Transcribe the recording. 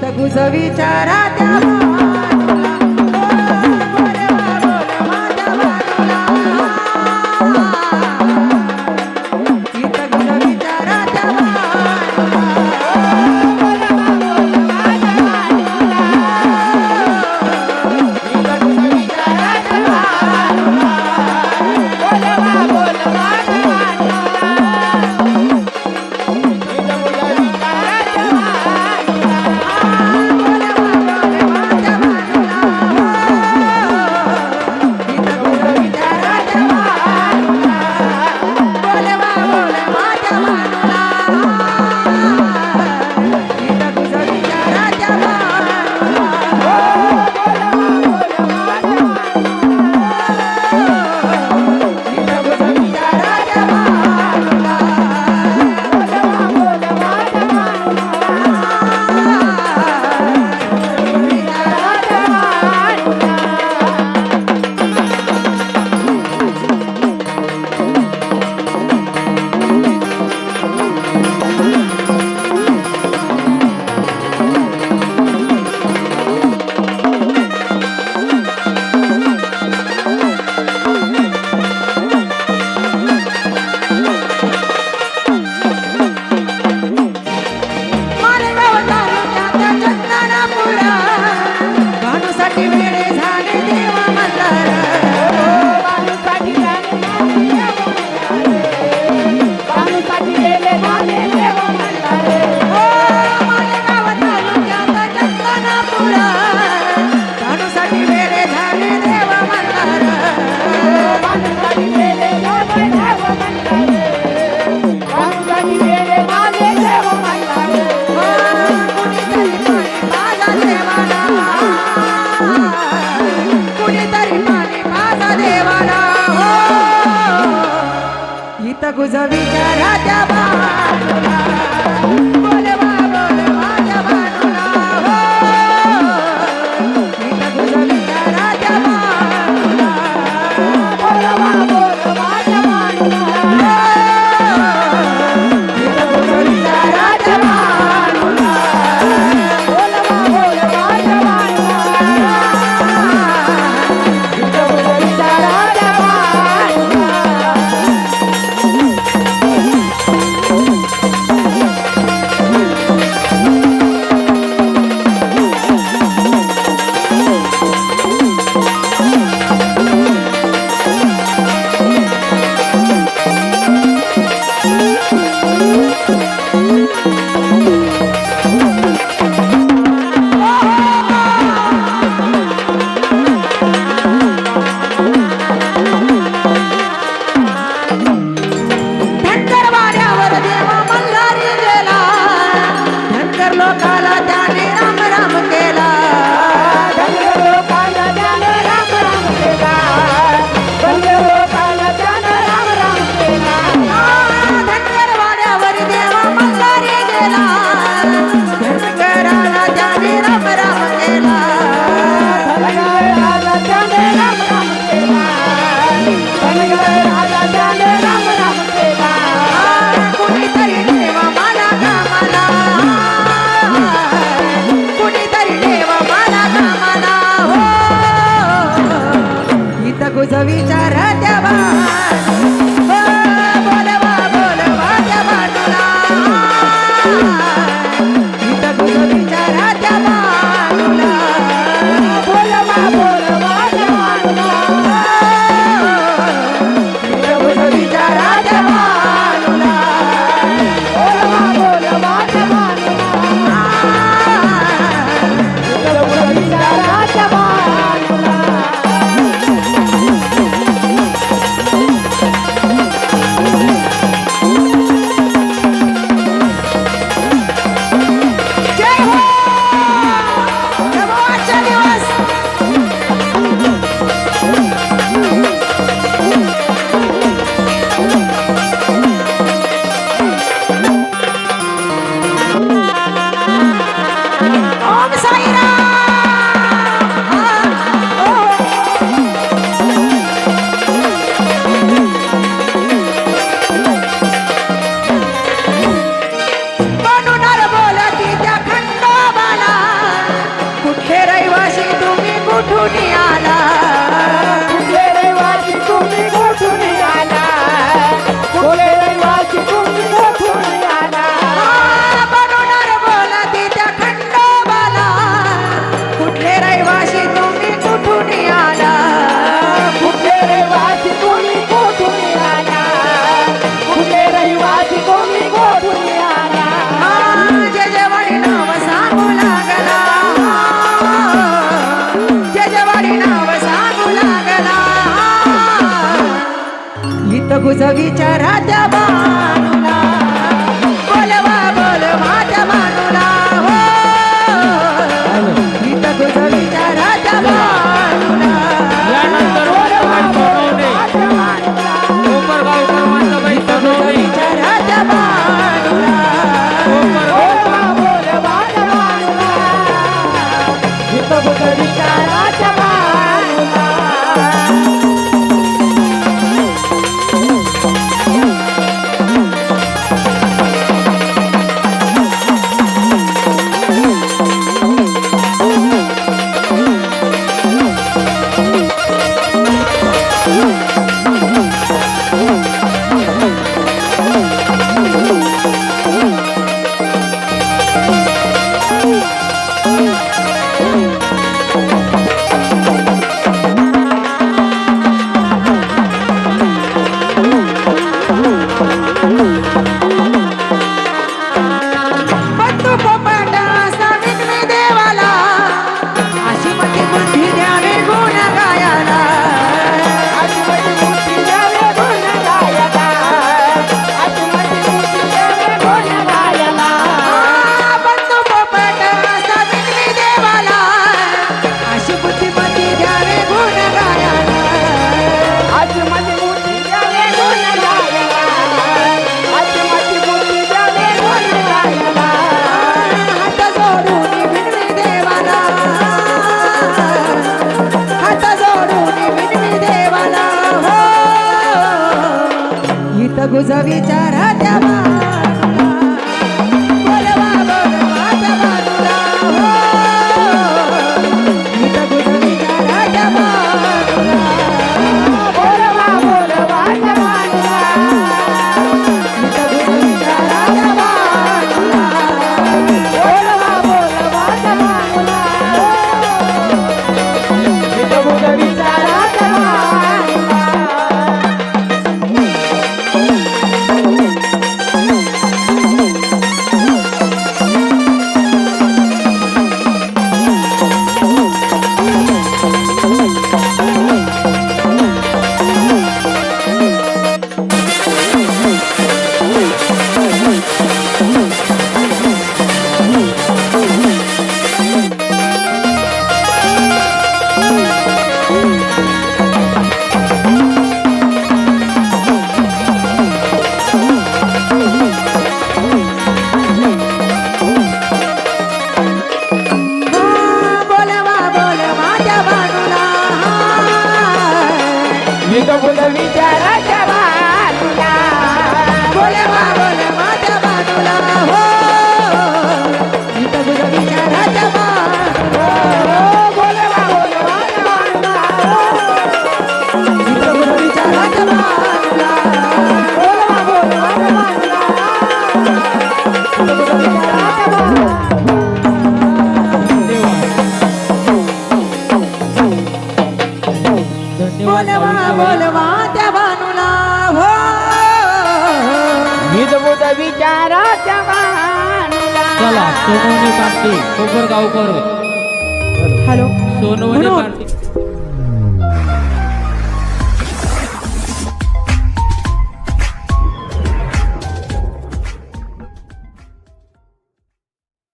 तगुज विचारा त्या. फक्त गुजवी विचारा त्या विचारा त्या गुज विचारा त्या Yo con mi charada. Sonawane Patil Kopargaonkar hello. Sonawane Patil